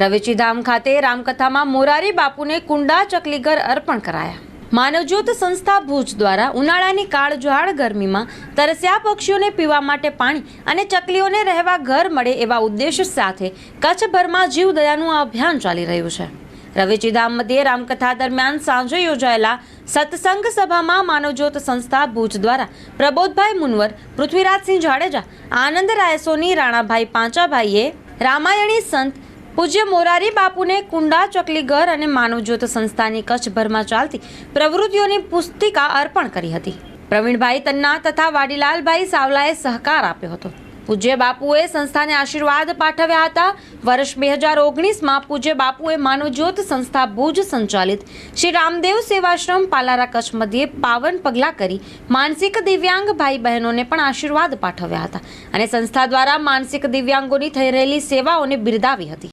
રવેચીધામ ખાતે રામકથામાં મોરારી બાપુને કુંડા ચકલીઘર અર્પણ કરાયા. માનવજ્યોત સંસ્થા ભુજ દ્વારા ઉનાળાની કાળઝાળ ગરમીમાં તરસ્યા પક્ષીઓને પીવા માટે પાણી અને ચકલીઓને રહેવા ઘર મળે એવા ઉદ્દેશ સાથે કચ્છભરમાં જીવદયાનું આ અભિયાન ચાલી રહ્યું છે. રવેચીધામ મધ્યે રામકથા દરમિયાન સાંજે યોજાયેલા સત્સંગ સભામાં માનવજ્યોત સંસ્થા ભુજ દ્વારા પ્રબોધભાઈ મુનવર, પૃથ્વીરાજસિંહ જાડેજા, આનંદ રાયસોની, રાણાભાઈ પાંચાભાઈએ, રામાયણી સંત પૂજ્ય મોરારી બાપુને કુંડા ચકલીઘર અને માનવજ્યોત સંસ્થાની કચ્છભરમાં ચાલતી પ્રવૃત્તિઓની પુસ્તિકા અર્પણ કરી હતી. પ્રવીણભાઈ તન્ના તથા વાડીલાલભાઈ સાવલાએ સહકાર આપ્યો હતો. પૂજ્ય બાપુએ સંસ્થાને આશીર્વાદ પાઠવ્યા હતા. વર્ષ બે હજાર ઓગણીસમાં પૂજ્ય બાપુએ માનવજ્યોત સંસ્થા ભુજ સંચાલિત શ્રી રામદેવ સેવાશ્રમ પાલારા કચ્છ મધ્યે પાવન પગલાં કરી માનસિક દિવ્યાંગ ભાઈ બહેનોને પણ આશીર્વાદ પાઠવ્યા હતા અને સંસ્થા દ્વારા માનસિક દિવ્યાંગોની થઈ રહેલી સેવાઓને બિરદાવી હતી.